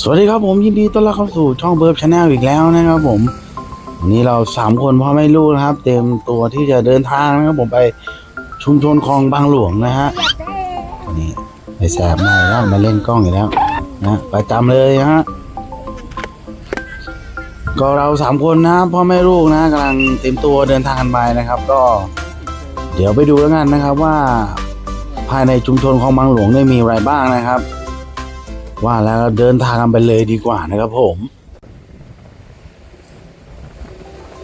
สวัสดีครับผมยินดีต้อนรับเข้าสู่ช่องเบิร์บชาแนลอีกแล้วนะครับผมวันนี้เราสามคนพ่อไม่ลูกนะครับ เต็มตัวที่จะเดินทางนะครับผมไปชุมชนคลองบางหลวงนะฮะนี่ไปแสบมาแล้วมาเล่นกล้องอีกแล้วนะไประจำเลยฮะก็เราสามคนนะพ่อแม่ลูกนะกำลังเต็มตัวเดินทางกันไปนะครับ ก็ เดี๋ยวไปดูแล้วกันนะครับว่า ภายในชุมชนคลองบางหลวงเนี่ยมีอะไรบ้างนะครับ ว่าแล้วเดินทางกันไปเลยดีกว่านะครับผม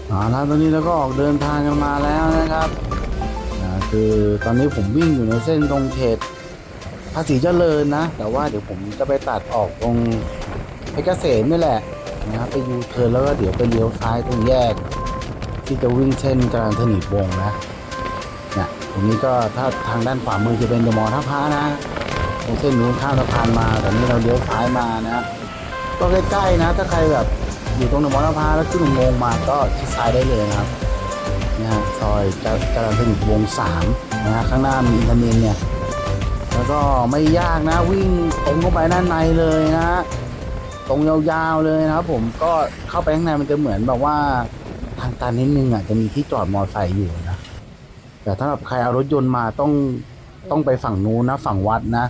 เอาละตอนนี้เราก็ออกเดินทางกันมาแล้วนะครับคือตอนนี้ผมวิ่งอยู่ในเส้นตรงเขตภาษีเจริญนะ แต่ว่าเดี๋ยวผมจะไปตัดออกตรงเพชรเกษมนี่แหละนะครับไปยูเทิร์นแล้วก็เดี๋ยวไปเลี้ยวซ้ายตรงแยก ที่จะวิ่งเส้นจรัญสนิทวงนะเนี่ยตรงนี้ก็ถ้าทางด้านขวามือจะเป็นเดอะมอลล์ท่าพระนะ เส้นนู้นข้ามสะพานมาแต่นี่เราเลี้ยวซ้ายมานะก็ใกล้ๆนะ ถ้าใครแบบอยู่ตรงหนองมอลพาแล้วขึ้นอุมงมาก็ชิดซ้ายได้เลยนะครับนะฮะซอยจจรัญสนิทวงศ์สามนะฮะข้างหน้ามีอินเทอร์เน็ตเนี่ยแล้วก็ไม่ยากนะวิ่งตรงเข้าไปด้านในเลยนะตรงยาวๆเลยนะครับผมก็เข้าไปข้างในมันจะเหมือนแบบว่าทางตันนิดนึงอะจะมีที่จอดมอเตอร์ไซค์อยู่นะแต่ถ้าแบบใครเอารถยนต์มาต้องต้องไปฝั่งนู้นนะ ฝั่งวัดนะ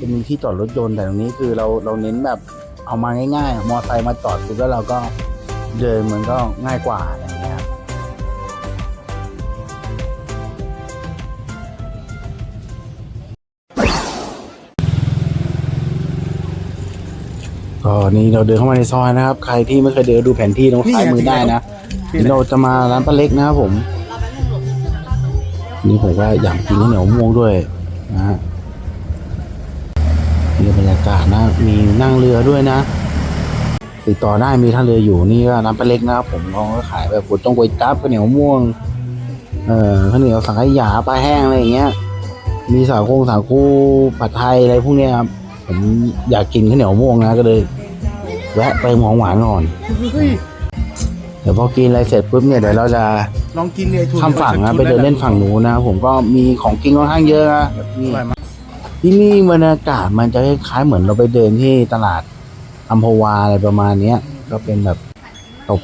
จะมีที่จอดรถยนต์แต่ตรงนี้คือเราเราเน้นแบบเอามาง่ายๆ มอไซค์มาจอดปุ๊บแล้วเราก็เดินมันก็ง่ายกว่าอะไรอย่างเงี้ยครับก็นี่เราเดินเข้ามาในซอยนะครับ ใครที่ไม่เคยเดินดูแผนที่ตรงซ้ายมือได้นะนี่เราจะมาร้านป้าเล็กนะครับผม นี่ผมก็อยากกินข้าวเหนียวมะม่วงด้วยนะฮะ นี่บรรยากาศนะมีนั่งเรือด้วยนะ ติดต่อได้มีท่าเรืออยู่นี่ก็ร้านป้าเล็กนะครับผมเขาก็ขายแบบก๋วยตงก๋วยจั๊บข้าวเหนียวมะม่วงเอ่อข้าวเหนียวสังขยาปลาแห้งอะไรอย่างเงี้ย มีสาคูสาคูผัดไทยอะไรพวกเนี้ยครับผมอยากกินข้าวเหนียวมะม่วงนะก็เลยแวะเติมของหวานก่อนเฮ้ยเดี๋ยวพอกินอะไรเสร็จปุ๊บเนี่ยเดี๋ยวเราจะลองกินเนี่ยชุดข้ามฝั่งนะไปเดินเล่นฝั่งนู้นนะ ผมก็มีของกินค่อนข้างเยอะนะนี่อร่อยมาก ที่นี่บรรยากาศมันจะคล้ายๆเหมือนเราไปเดินที่ตลาดอัมพวาอะไรประมาณเนี้ย ก็เป็นแบบ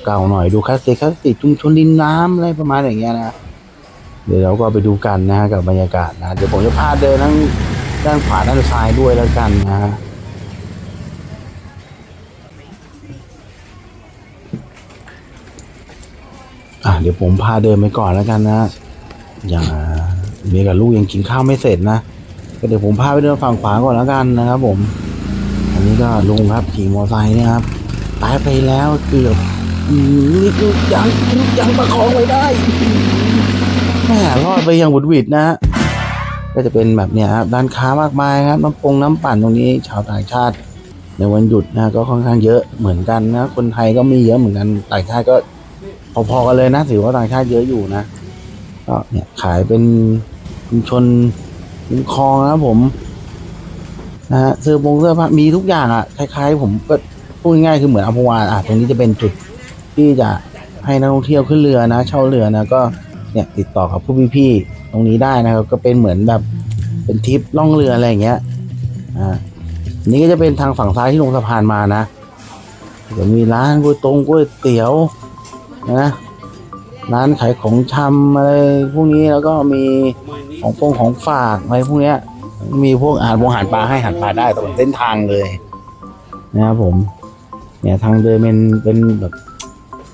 เก่าๆหน่อยดูคลาสสิกคลาสสิกชุมชนดินน้ำอะไรประมาณอย่างเงี้ยนะเดี๋ยวเราก็ไปดูกันนะฮะกับบรรยากาศนะเดี๋ยวผมจะพาเดินทั้งด้านขวาด้านซ้ายด้วยแล้วกันนะฮะอะเดี๋ยวผมพาเดินไปก่อนแล้วกันนะอย่างเมียกับลูกยังกินข้าวไม่เสร็จนะ ก็เดี๋ยวผมพาไปเดินฝั่งขวาก่อนแล้วกันนะครับ ผม อันนี้ก็ลุงครับขี่มอเตอร์ไซค์เนะครับตายไปแล้วเกือบนี่คือยังยังประคองไว้ได้แม่รอดไปอย่างบุดหวิดนะฮะก็จะเป็นแบบเนี้ยครับร้านค้ามากมายครับน้ำปงน้ำปั่นตรงนี้ ชาวต่างชาติ ในวันหยุดนะก็ค่อนข้างเยอะเหมือนกันนะคนไทยก็มีเยอะเหมือนกันต่างชาติก็พอๆกันเลยนะถือว่าต่างชาติเยอะอยู่นะก็เนี่ยขายเป็นชุมชน ริมคลองนะครับผมนะฮะเสื้อผงเสื้อผ้ามีทุกอย่างอะคล้าย ๆ ผมก็พูดง่ายๆคือเหมือนอัมพวาอะตรงนี้จะเป็นจุดที่จะให้นักท่องเที่ยวขึ้นเรือนะ เช่าเรือนะก็เนี่ยติดต่อกับผู้พี่ๆตรงนี้ได้นะครับก็เป็นเหมือนแบบเป็นทริปล่องเรืออะไรอย่างเงี้ยอ่านี่ก็จะเป็นทางฝั่งซ้ายที่ลงสะพานมานะจะมีร้านก๋วยตงก๋วยเตี๋ยวนะร้านขายของชำอะไรพวกนี้แล้วก็มี ของฟงของฝากอะไรพวกเนี้ย มีพวกอาหารวงอาหารปลาให้อาหารปลาได้ตลอดเส้นทางเลย นะครับผม เนี่ยทางเดินเป็นเป็นแบบ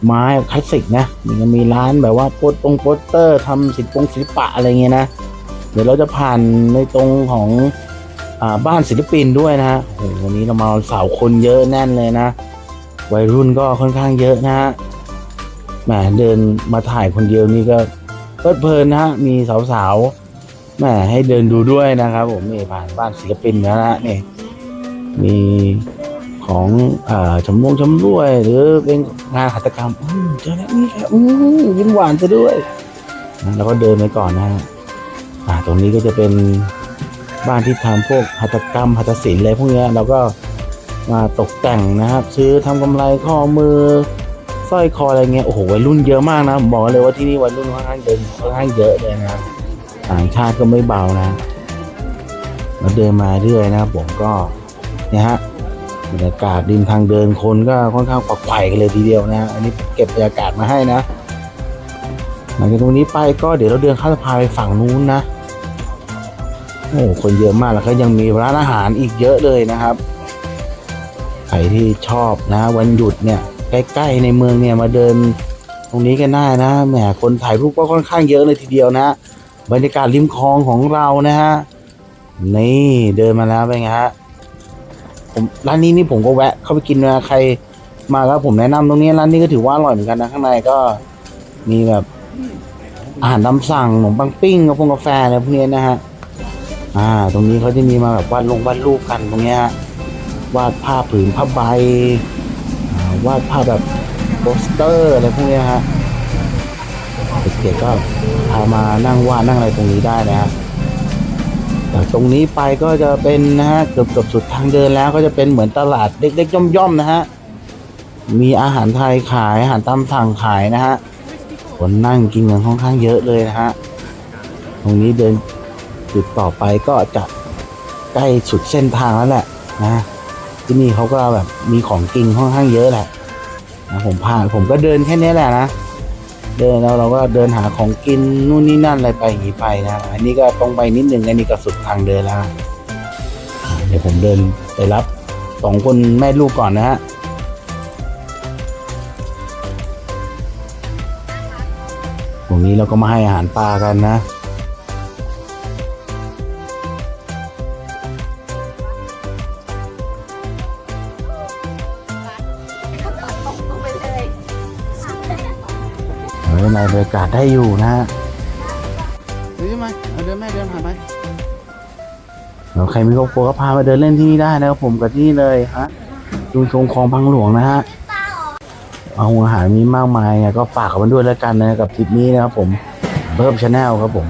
ไม้คลาสสิกนะมันมีร้านแบบว่าโปสตรงโปสเตอร์ทำศิลปงศิลปะอะไรเงี้ยนะ เดี๋ยวเราจะผ่านในตรงของอ่าบ้านศิลปินด้วยนะฮะโอ้โหวันนี้เรามาสาวคนเยอะแน่นเลยนะ วัยรุ่นก็ค่อนข้างเยอะนะฮะแหมเดินมาถ่ายคนเดียวนี่ก็เพลิดเพลินนะฮะ มีสาวๆ แหมให้เดินดูด้วยนะครับ ผมนี่ผ่านบ้านศิลปินนะฮะนี่มีของอชมวงชมรวย หรือเป็นงานหัตถกรรมอืมเจอแล้วนี่ครับอืมยิ้มหวานซะด้วยนะแล้วก็เดินไปก่อนนะฮะตรงนี้ก็จะเป็นบ้านที่ทำพวกหัตถกรรมหัตถศิลป์อะไรพวกนี้เราก็มาตกแต่งนะครับ ซื้อทำกำไรข้อมือสร้อยคออะไรเงี้ยโอ้โหวัยรุ่นเยอะมากนะผมบอกเลยว่าที่นี่วัยรุ่นค่อนข้างเยอะค่อนข้างเยอะเลยนะครับ ต่างชาติก็ไม่เบานะเราเดินมาเรื่อยนะผมก็เนี่ยฮะบรรยากาศริมทางเดินคนก็ค่อนข้างขวักไขว่กันเลยทีเดียวนะ อันนี้เก็บบรรยากาศมาให้นะหลังจากตรงนี้ไปก็เดี๋ยวเราเดินข้ามสะพานไปฝั่งนู้นนะโอ้คนเยอะมากแล้วก็ยังมีร้านอาหารอีกเยอะเลยนะครับใครที่ชอบนะ วันหยุดเนี่ยใกล้ๆในเมืองเนี่ยมาเดินตรงนี้กันได้นะแหมคนถ่ายรูปก็ค่อนข้างเยอะเลยทีเดียวนะ บรรยากาศริมคลองของเรานะฮะนี่เดินมาแล้วเป็นไงฮะผมร้านนี้นี่ผมก็แวะเข้าไปกินนะใครมาแล้วผมแนะนำตรงนี้ร้านนี้ก็ถือว่าอร่อยเหมือนกันนะข้างในก็มีแบบอาหารตามสั่งขนมปังปิ้งกาแฟกาแฟอะไรพวกนี้นะฮะอ่า ตรงนี้เขาจะมีมาแบบวาดลงวาดรูปกันตรงเนี้ยวาดภาพผืนผ้าใบวาดภาพแบบโปสเตอร์อะไรพวกนี้ฮะ เด็กก็พามานั่งวาดนั่งอะไรตรงนี้ได้นะฮะจากตรงนี้ไปก็จะเป็นนะฮะเกือบเกือบสุดทางเดินแล้วก็จะเป็นเหมือนตลาดเล็กๆย่อมๆนะฮะมีอาหารไทยขายอาหารตามสั่งขายนะฮะคนนั่งกินกันค่อนข้างเยอะเลยนะฮะตรงนี้เดินจุดต่อไปก็จะใกล้สุดเส้นทางแล้วแหละนะที่นี่เขาก็แบบมีของกินค่อนข้างเยอะแหละนะผมพาผมก็เดินแค่นี้แหละนะ เดินแล้วเราก็เดินหาของกินนู่นนี่นั่นอะไรไปอย่างนี้ไปนะอันนี้ก็ตรงไปนิดนึงอันนี้ก็สุดทางเดินแล้วอะเดี๋ยวผมเดินไปรับสองคนแม่ลูกก่อนนะฮะตรงนี้เราก็มาให้อาหารปลากันนะ ในบรรยากาศได้อยู่นะฮะเดินมาเอาเดินแม่เดินผ่านไปแล้วใครมีครอบครัวก็พามาเดินเล่นที่นี่ได้นะครับผมกับที่นี่เลยฮะดูชมคลองพังหลวงนะฮะเอาอาหารมีมากมายไงก็ฝากกับมันด้วยแล้วกันนะกับทริปนี้นะครับผมเบิร์บชาแนลครับผม